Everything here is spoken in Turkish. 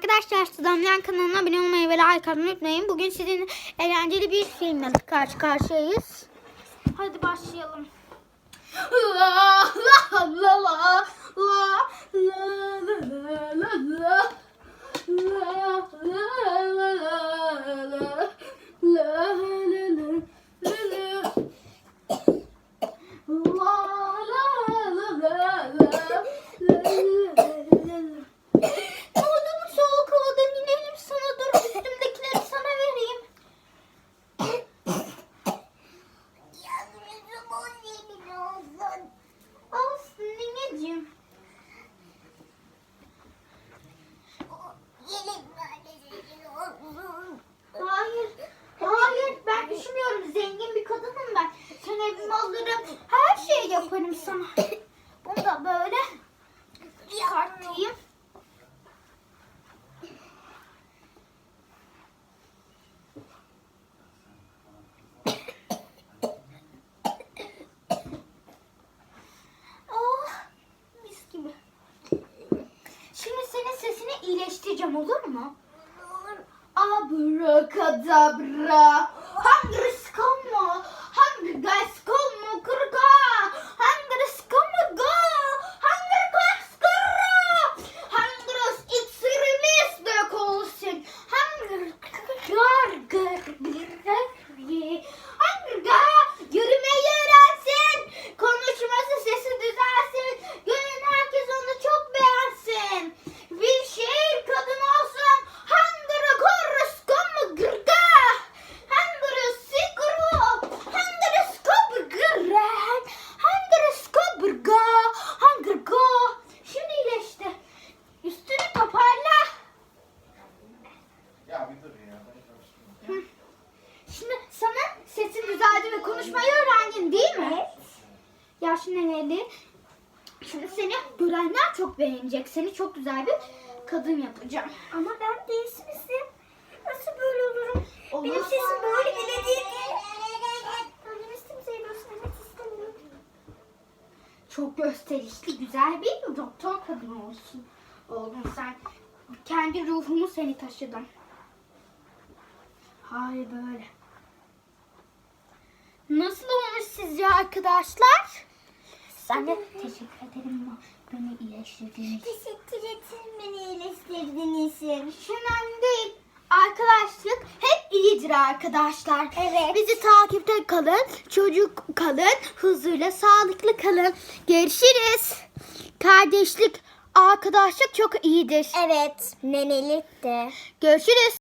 Arkadaşlar Sudanyan kanalına abone olmayı ve like atmayı unutmayın. Bugün sizin eğlenceli bir filmle karşı karşıyayız. Hadi başlayalım. senin sesini iyileştireceğim olur mu? Olur. Abrakadabra. Hungry düzeldi ve konuşmayı öğrendin değil mi? Evet. Yaşlı neneli. Şimdi seni görenler çok beğenecek. Seni çok güzel bir kadın yapacağım. Ama ben değişmişim. Nasıl böyle olurum? Benim Olursa- sesim böyle bile değil. Çok gösterişli, güzel bir doktor kadın olsun. Oldun sen. Kendi ruhumu seni taşıdım. Hayır böyle. Arkadaşlar? Sen de Teşekkür ederim beni iyileştirdiğin için. teşekkür ederim beni. Hiç önemli değil. Arkadaşlık hep iyidir arkadaşlar. Evet. Bizi takipte kalın, çocuk kalın, huzurla sağlıklı kalın. Görüşürüz. Kardeşlik, arkadaşlık çok iyidir. Evet. Nenelik de. Görüşürüz.